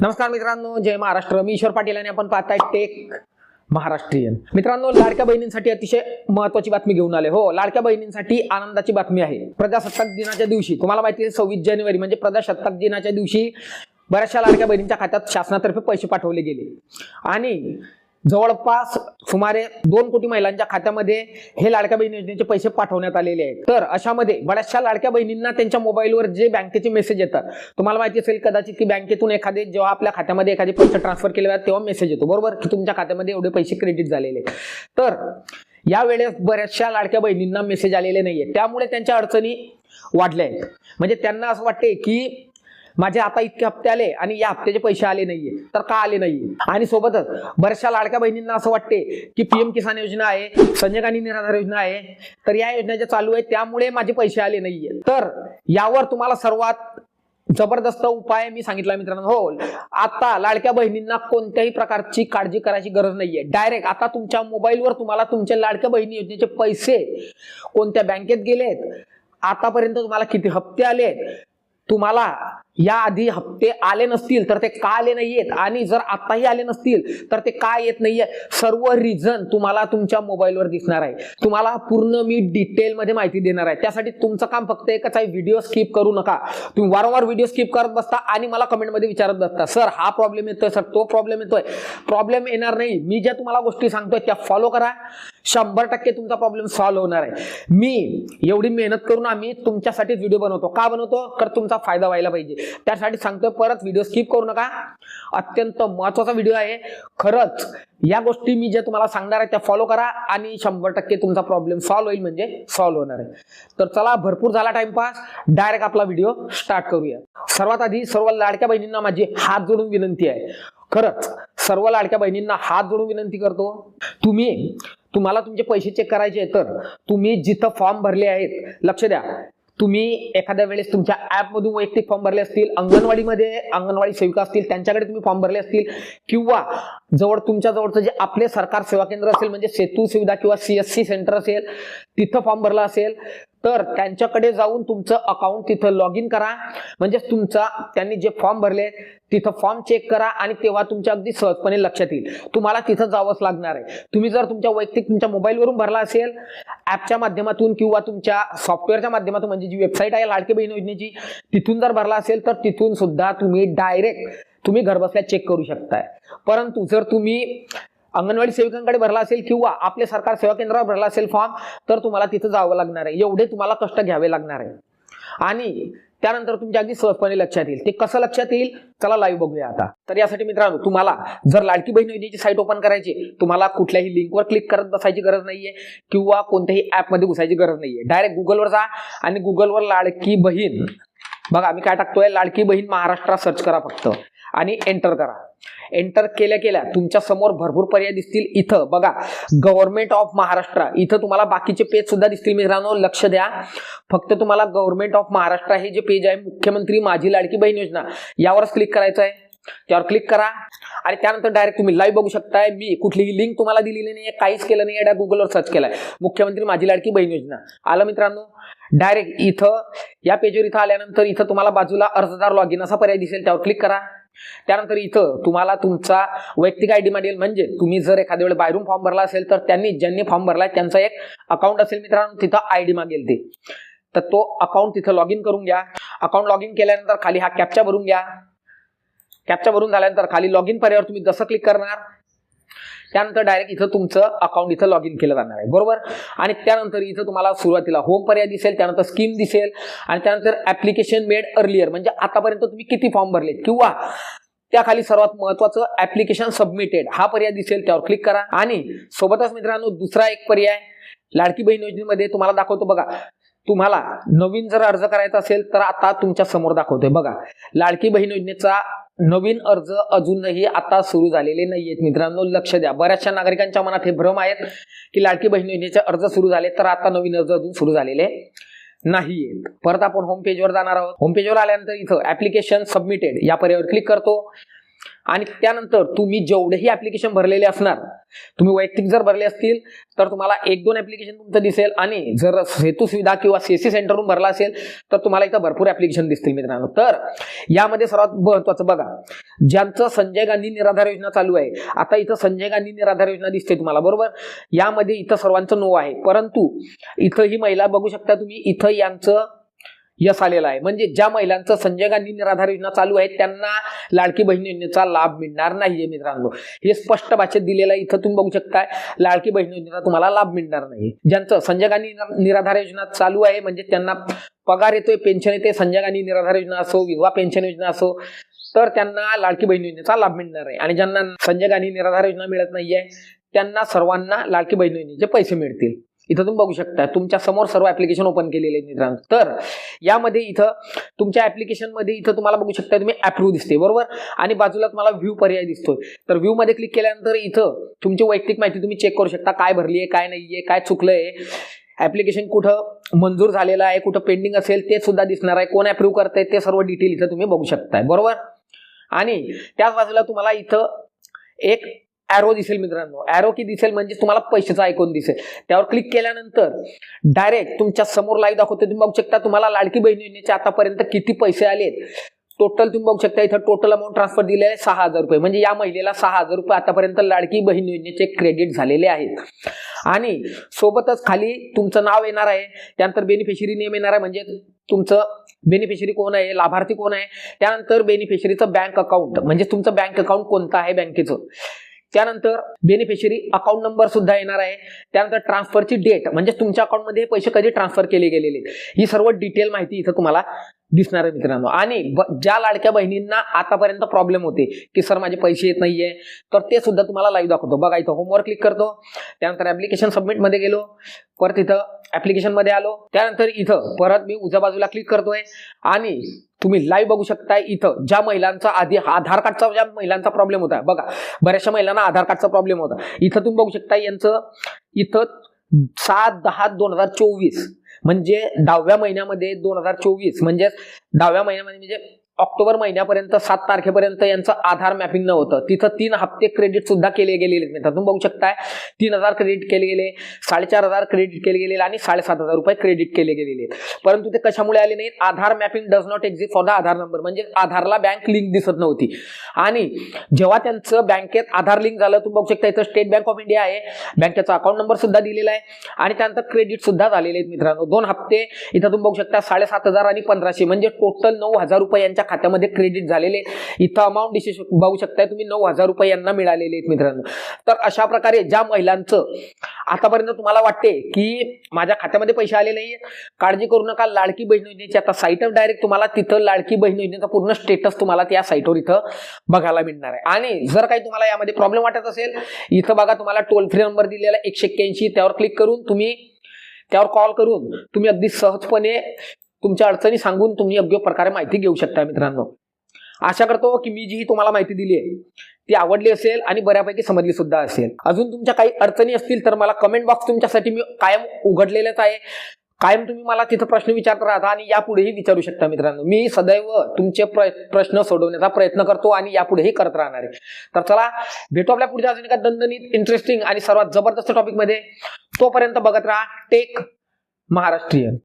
नमस्कार मित्रांनो जय महाराष्ट्र. मी ईश्वर पाटील आणि आपण पाहताय टेक महाराष्ट्रीयन. मित्रांनो लाडक्या बहिणींसाठी अतिशय महत्वाची बातमी घेऊन आले. हो लाडक्या बहिणींसाठी आनंदाची बातमी आहे. प्रजासत्ताक दिनाच्या दिवशी तुम्हाला माहिती आहे सव्वीस जानेवारी म्हणजे प्रजासत्ताक दिनाच्या दिवशी बऱ्याचशा लाडक्या बहिणींच्या खात्यात शासनातर्फे पैसे पाठवले गेले. आणि जवळपास सुमारे दोन कोटी महिलांच्या खात्यामध्ये हे लाडक्या बहिणी योजनेचे पैसे पाठवण्यात आलेले आहेत. तर अशामध्ये बऱ्याचशा लाडक्या बहिणींना त्यांच्या मोबाईलवर जे बँकेचे मेसेज येतात तुम्हाला माहिती असेल कदाचित की बँकेतून एखादे जेव्हा आपल्या खात्यामध्ये एखादे पैसे ट्रान्सफर केले जातात तेव्हा मेसेज येतो. बरोबर? की तुमच्या खात्यामध्ये एवढे पैसे क्रेडिट झालेले आहेत. तर यावेळेस बऱ्याचशा लाडक्या बहिणींना मेसेज आलेले नाहीये. त्यामुळे त्यांच्या अडचणी वाढल्या आहेत. म्हणजे त्यांना असं वाटते की माझे आता इतके हप्ते आले आणि या हप्त्याचे पैसे आले नाहीये. तर का आले नाहीये? आणि सोबतच बऱ्याचशा लाडक्या बहिणींना असं वाटते की पीएम किसान योजना आहे संजय गांधी निराधार योजना आहे तर या योजना ज्या चालू आहेत त्यामुळे माझे पैसे आले नाहीये. तर यावर तुम्हाला सर्वात जबरदस्त उपाय मी सांगितला मित्रांनो. हो आता लाडक्या बहिणींना कोणत्याही प्रकारची काळजी करायची गरज नाहीये. डायरेक्ट आता तुमच्या मोबाईलवर तुम्हाला तुमच्या लाडक्या बहिणी योजनेचे पैसे कोणत्या बँकेत गेलेत? आतापर्यंत तुम्हाला किती हप्ते आले तुम्हाला या आधी हप्ते आले नसतील तर ते का आले नाहीयेत? आणि जर आताही आले नसतील तर ते का येत नाहीये सर्व रिझन तुम्हाला तुमच्या मोबाईलवर दिसणार आहे. तुम्हाला पूर्ण मी डिटेलमध्ये माहिती देणार आहे. त्यासाठी तुमचं काम फक्त एकच आहे व्हिडिओ स्किप करू नका. तुम्ही वारंवार व्हिडिओ स्किप करत बसता आणि मला कमेंटमध्ये विचारत बसता सर हा प्रॉब्लेम येतोय सर तो प्रॉब्लेम येतोय. प्रॉब्लेम येणार नाही. मी ज्या तुम्हाला गोष्टी सांगतोय त्या फॉलो करा. शंभर टक्के तुमचा प्रॉब्लेम सॉल्व्ह होणार आहे. मी एवढी मेहनत करून आम्ही तुमच्यासाठीच व्हिडिओ बनवतो. का बनवतो? तर तुमचा फायदा व्हायला पाहिजे. त्यासाठी सांगतोय परत व्हिडिओ स्किप करू नका. अत्यंत महत्त्वाचा व्हिडिओ आहे. खरंच या गोष्टी मी ज्या तुम्हाला सांगणार आहे त्या फॉलो करा आणि शंभर टक्के तुमचा प्रॉब्लेम सॉल्व्ह होईल म्हणजे सॉल्व्ह होणार आहे. तर चला भरपूर झाला टाइमपास डायरेक्ट आपला व्हिडिओ स्टार्ट करूया. सर्वात आधी सर्व लाडक्या बहिणींना माझी हात जोडून विनंती आहे. खरंच सर्व लाडक्या बहिणींना हात जोडून विनंती करतो. तुम्ही तुम्हाला तुमचे पैसे चेक करायचे तर तुम्ही जिथं फॉर्म भरले आहेत लक्ष द्या. तुम्ही एखाद्या वेळेस तुमच्या ॲपमधून वैयक्तिक फॉर्म भरले असतील अंगणवाडीमध्ये अंगणवाडी सेविका असतील त्यांच्याकडे तुम्ही फॉर्म भरले असतील किंवा जवळ तुमच्या जवळचं जे आपले सरकार सेवा केंद्र असेल म्हणजे सेतू सुविधा किंवा सीएससी सेंटर असेल तिथं फॉर्म भरला असेल तर त्यांच्याकडे जाऊन तुमचं अकाउंट तिथं लॉग इन करा. म्हणजे तुमचा त्यांनी जे फॉर्म भरले तिथं फॉर्म चेक करा आणि तेव्हा तुमच्या अगदी सहजपणे लक्षात येईल. तुम्हाला तिथं जावंच लागणार आहे. तुम्ही जर तुमच्या वैयक्तिक तुमच्या मोबाईलवरून भरला असेल ऍपच्या माध्यमातून किंवा तुमच्या सॉफ्टवेअरच्या माध्यमातून म्हणजे जी वेबसाईट आहे लाडकी बहीण योजनेची तिथून जर भरला असेल तर तिथून सुद्धा तुम्ही डायरेक्ट तुम्ही घरबसल्या चेक करू शकताय. परंतु जर तुम्ही अंगणवाडी सेविकांकडे भरला असेल किंवा आपल्या सरकार सेवा केंद्रावर भरला असेल फॉर्म तर तुम्हाला तिथं जावं लागणार आहे. एवढे तुम्हाला कष्ट घ्यावे लागणार आहे. आणि त्यानंतर तुमच्या अगदी सहजपणे लक्षात येईल. ते कसं लक्षात येईल? चला लाईव्ह बघूया आता. तर यासाठी मित्रांनो तुम्हाला जर लाडकी बहीण योजनेची साईट ओपन करायची तुम्हाला कुठल्याही लिंकवर क्लिक करत बसायची गरज नाहीये किंवा कोणत्याही ऍपमध्ये घुसायची गरज नाहीये. डायरेक्ट गुगलवर जा आणि गुगलवर लाडकी बहीण. बघा मी काय टाकतोय? लाडकी बहीण महाराष्ट्रात सर्च करा फक्त. आणि एंटर करा. एंटर केल्या केल्या तुमच्यासमोर भरपूर पर्याय दिसतील इथं. बघा गव्हर्नमेंट ऑफ महाराष्ट्र इथं तुम्हाला बाकीचे पेज सुद्धा दिसतील मित्रांनो. लक्ष द्या. फक्त तुम्हाला गव्हर्नमेंट ऑफ महाराष्ट्र हे जे पेज आहे मुख्यमंत्री माझी लाडकी बहीण योजना यावरच क्लिक करायचं आहे त्यावर क्लिक करा. आणि त्यानंतर डायरेक्ट तुम्ही लाईव्ह बघू शकताय. मी कुठलीही लिंक तुम्हाला दिलेली नाही काहीच केलं नाही डायरेक्ट गुगलवर सर्च केलाय. मुख्यमंत्री माझी लाडकी बहीण योजना. आलं मित्रांनो? डायरेक्ट इथं या पेजवर इथं आल्यानंतर इथं तुम्हाला बाजूला अर्जदार लॉग इन असा पर्याय दिसेल. त्यावर क्लिक करा. त्यानंतर इथं तुम्हाला तुमचा वैयक्तिक आय डी मागेल म्हणजे तुम्ही जर एखाद्या वेळेस बाहेरून फॉर्म भरला असेल तर त्यांनी ज्यांनी फॉर्म भरलाय त्यांचा एक अकाउंट असेल मित्रांनो तिथं आय डी मागेल ते. तर तो अकाउंट तिथं लॉग इन करून घ्या. अकाउंट लॉग इन केल्यानंतर खाली हा कॅप्चा भरून घ्या. कॅप्चा भरून झाल्यानंतर खाली लॉग इन पर्यायावर तुम्ही जसं क्लिक करणार त्यानंतर डायरेक्ट इथं तुमचं अकाउंट इथं लॉग इन केलं जाणार आहे. बरोबर? आणि त्यानंतर इथं तुम्हाला सुरुवातीला होम पर्याय दिसेल त्यानंतर स्कीम दिसेल आणि त्यानंतर ऍप्लिकेशन मेड अर्लियर म्हणजे आतापर्यंत तुम्ही किती फॉर्म भरलेत? किंवा त्याखाली सर्वात महत्वाचं ऍप्लिकेशन सबमिटेड हा पर्याय दिसेल त्यावर क्लिक करा. आणि सोबतच मित्रांनो दुसरा एक पर्याय लाडकी बहीण योजनेमध्ये तुम्हाला दाखवतो बघा. तुम्हाला नवीन जर अर्ज करायचा असेल तर आता तुमच्यासमोर दाखवतोय बघा. लाडकी बहीण योजनेचा नवीन अर्ज अजूनही आता सुरू झालेले नाहीयेत. मित्रांनो लक्ष द्या. बऱ्याचशा नागरिकांच्या मनात हे भ्रम आहेत की लाडकी बहीण योजनेचे अर्ज सुरू झाले तर आता नवीन अर्ज अजून सुरू झालेले नाहीयेत. परत आपण होम पेजवर जाणार आहोत. होम पेजवर आल्यानंतर इथं ऍप्लिकेशन सबमिटेड या पर्यायावर क्लिक करतो. आणि त्यानंतर तुम्ही जेवढेही ऍप्लिकेशन भरलेले असणार तुम्ही वैयक्तिक जर भरले असतील तर तुम्हाला एक दोन ऍप्लिकेशन तुमचं दिसेल आणि जर सेतू सुविधा किंवा सीएससी सेंटरवरून भरला असेल तर तुम्हाला इथं भरपूर ऍप्लिकेशन दिसतील मित्रांनो. तर यामध्ये सर्वात महत्वाचं बघा ज्यांचं संजय गांधी निराधार योजना चालू आहे आता इथं संजय गांधी निराधार योजना दिसते तुम्हाला बरोबर? यामध्ये इथं सर्वांचं नो आहे परंतु इथं ही महिला बघू शकता तुम्ही इथं यांचं यश आलेला आहे. म्हणजे ज्या महिलांचं संजय गांधी निराधार योजना चालू आहे त्यांना लाडकी बहीण योजनेचा लाभ मिळणार नाहीये मित्रांनो. हे स्पष्ट भाषेत दिलेलं आहे. इथं तुम्ही बघू शकता लाडकी बहीण योजनेचा तुम्हाला लाभ मिळणार नाही. ज्यांचं संजय गांधी निराधार योजना चालू आहे म्हणजे त्यांना पगार येतोय पेन्शन येते संजय गांधी निराधार योजना असो विधवा पेन्शन योजना असो तर त्यांना लाडकी बहीण योजनेचा लाभ मिळणार आहे. आणि ज्यांना संजय गांधी निराधार योजना मिळत नाहीये त्यांना सर्वांना लाडकी बहीण योजनेचे पैसे मिळतील. इथं तुम्ही बघू शकता तुमच्यासमोर सर्व ऍप्लिकेशन ओपन केलेले आहेत मित्रांनो. तर यामध्ये इथं तुमच्या ऍप्लिकेशनमध्ये इथं तुम्हाला बघू शकता तुम्ही अप्रूव्ह दिसते बरोबर? आणि बाजूला तुम्हाला व्ह्यू पर्याय दिसतोय. तर व्ह्यू मध्ये क्लिक केल्यानंतर इथं तुमची वैयक्तिक माहिती तुम्ही चेक करू शकता काय भरली आहे काय नाहीये काय चुकलंय. ऍप्लिकेशन कुठं मंजूर झालेलं आहे कुठं पेंडिंग असेल ते सुद्धा दिसणार आहे. कोण अप्रूव्ह करतंय ते सर्व डिटेल इथं तुम्ही बघू शकताय बरोबर? आणि त्याच बाजूला तुम्हाला इथं एक ॲरो दिसेल मित्रांनो. ॲरो की दिसेल म्हणजे तुम्हाला पैशाचा ऐकून दिसेल. त्यावर क्लिक केल्यानंतर डायरेक्ट तुमच्यासमोर लाईव्ह दाखवते तुम्ही बघू शकता तुम्हाला लाडकी बहीण योजनेचे आतापर्यंत किती पैसे आलेत टोटल तुम्ही बघू शकता इथं टोटल अमाऊंट ट्रान्सफर दिले आहे सहा हजार रुपये. म्हणजे या महिलेला सहा हजार रुपये आतापर्यंत लाडकी बहीण योजनेचे क्रेडिट झालेले आहेत. आणि सोबतच खाली तुमचं नाव येणार आहे. त्यानंतर बेनिफिशरी नेम येणार आहे. म्हणजे तुमचं बेनिफिशरी कोण आहे? लाभार्थी कोण आहे? त्यानंतर बेनिफिशरीचं बँक अकाउंट म्हणजे तुमचं बँक अकाउंट कोणतं आहे बँकेचं त्यानंतर बेनिफिशरी अकाउंट नंबर सुद्धा येणार आहे त्यानंतर ट्रान्सफरची डेट म्हणजे तुमच्या अकाउंटमध्ये पैसे कधी ट्रान्सफर केले गेलेले आहेत. ही सर्व डिटेल माहिती इथं तुम्हाला दिसणार आहे मित्रांनो. आणि ब- ज्या लाडक्या बहिणींना आतापर्यंत प्रॉब्लेम होते की सर माझे पैसे येत नाहीये तर ते सुद्धा तुम्हाला लाईव्ह दाखवतो. बघा इथं होमवर्क क्लिक करतो. त्यानंतर ऍप्लिकेशन सबमिटमध्ये गेलो. परत इथं ॲप्लिकेशनमध्ये आलो. त्यानंतर इथं परत मी उजव्या बाजूला क्लिक करतोय. आणि तुम्ही लाईव्ह बघू शकता इथं ज्या महिलांचा आधी आधार कार्डचा ज्या महिलांचा प्रॉब्लेम होता. बघा बऱ्याचशा महिलांना आधार कार्डचा प्रॉब्लेम होता. इथं तुम्ही बघू शकता यांचं इथं सात दहा दोन हजार चोवीस म्हणजे दहाव्या महिन्यामध्ये दोन हजार चोवीस म्हणजे दहाव्या महिन्यामध्ये म्हणजे ऑक्टोबर महिन्यापर्यंत सात तारखेपर्यंत यांचं आधार मॅपिंग नव्हतं. तिथं तीन हप्ते क्रेडिट सुद्धा केले गेलेले आहेत. तुम्ही बघू शकताय तीन हजार क्रेडिट केले गेले साडेचार हजार क्रेडिट केले गेले आणि साडेसात हजार रुपये क्रेडिट केले गेलेले आहेत. परंतु ते कशामुळे आले नाहीत? Aadhaar mapping does not exist for the Aadhaar number म्हणजे आधारला बँक लिंक दिसत नव्हती. आणि जेव्हा त्यांचं बँकेत आधार लिंक झालं तुम्ही बघू शकता इथं स्टेट बँक ऑफ इंडिया आहे. बँकेचा अकाउंट नंबर सुद्धा दिलेला आहे. आणि त्यानंतर क्रेडिट सुद्धा झालेले आहेत मित्रांनो. दोन हप्ते इथं तुम्ही बघू शकता साडेसात हजार आणि पंधराशे. म्हणजे टोटल नऊ हजार रुपये यांच्या खात्यामध्ये क्रेडिट झालेले इथं अमाऊंट दिसू शक- बघू शकताय तुम्ही. नऊ हजार रुपये यांना मिळालेले आहेत मित्रांनो. तर अशा प्रकारे ज्या महिलांचं आतापर्यंत तुम्हाला वाटते की माझ्या खात्यामध्ये पैसे आले नाहीये काळजी करू नका. लाडकी बहीण योजनेची आता साईट डायरेक्ट तुम्हाला तिथं लाडकी बहीण योजनेचा पूर्ण स्टेटस तुम्हाला त्या साईटवर इथं बघायला मिळणार आहे. आणि जर काही तुम्हाला यामध्ये प्रॉब्लेम वाटत असेल इथं बघा तुम्हाला टोल फ्री नंबर दिलेला एकशे एक्क्याऐंशी त्यावर क्लिक करून तुम्ही त्यावर कॉल करून तुम्ही अगदी सहजपणे तुमच्या अडचणी सांगून तुम्ही योग्य प्रकारे माहिती घेऊ शकता मित्रांनो. आशा करतो की मी जी ही तुम्हाला माहिती दिली आहे ती आवडली असेल आणि बऱ्यापैकी समजली सुद्धा असेल. अजून तुमच्या काही अडचणी असतील तर मला कमेंट बॉक्स तुमच्यासाठी मी कायम उघडलेलंच आहे. कायम तुम्ही मला तिथं प्रश्न विचारत राहता आणि यापुढेही विचारू शकता मित्रांनो. मी सदैव तुमचे प्र प्रश्न सोडवण्याचा प्रयत्न करतो आणि यापुढेही करत राहणार आहे. तर चला भेटू आपल्या पुढच्या अजून एका दणदणीत इंटरेस्टिंग आणि सर्वात जबरदस्त टॉपिकमध्ये तोपर्यंत बघत राहा टेक महाराष्ट्रीयन.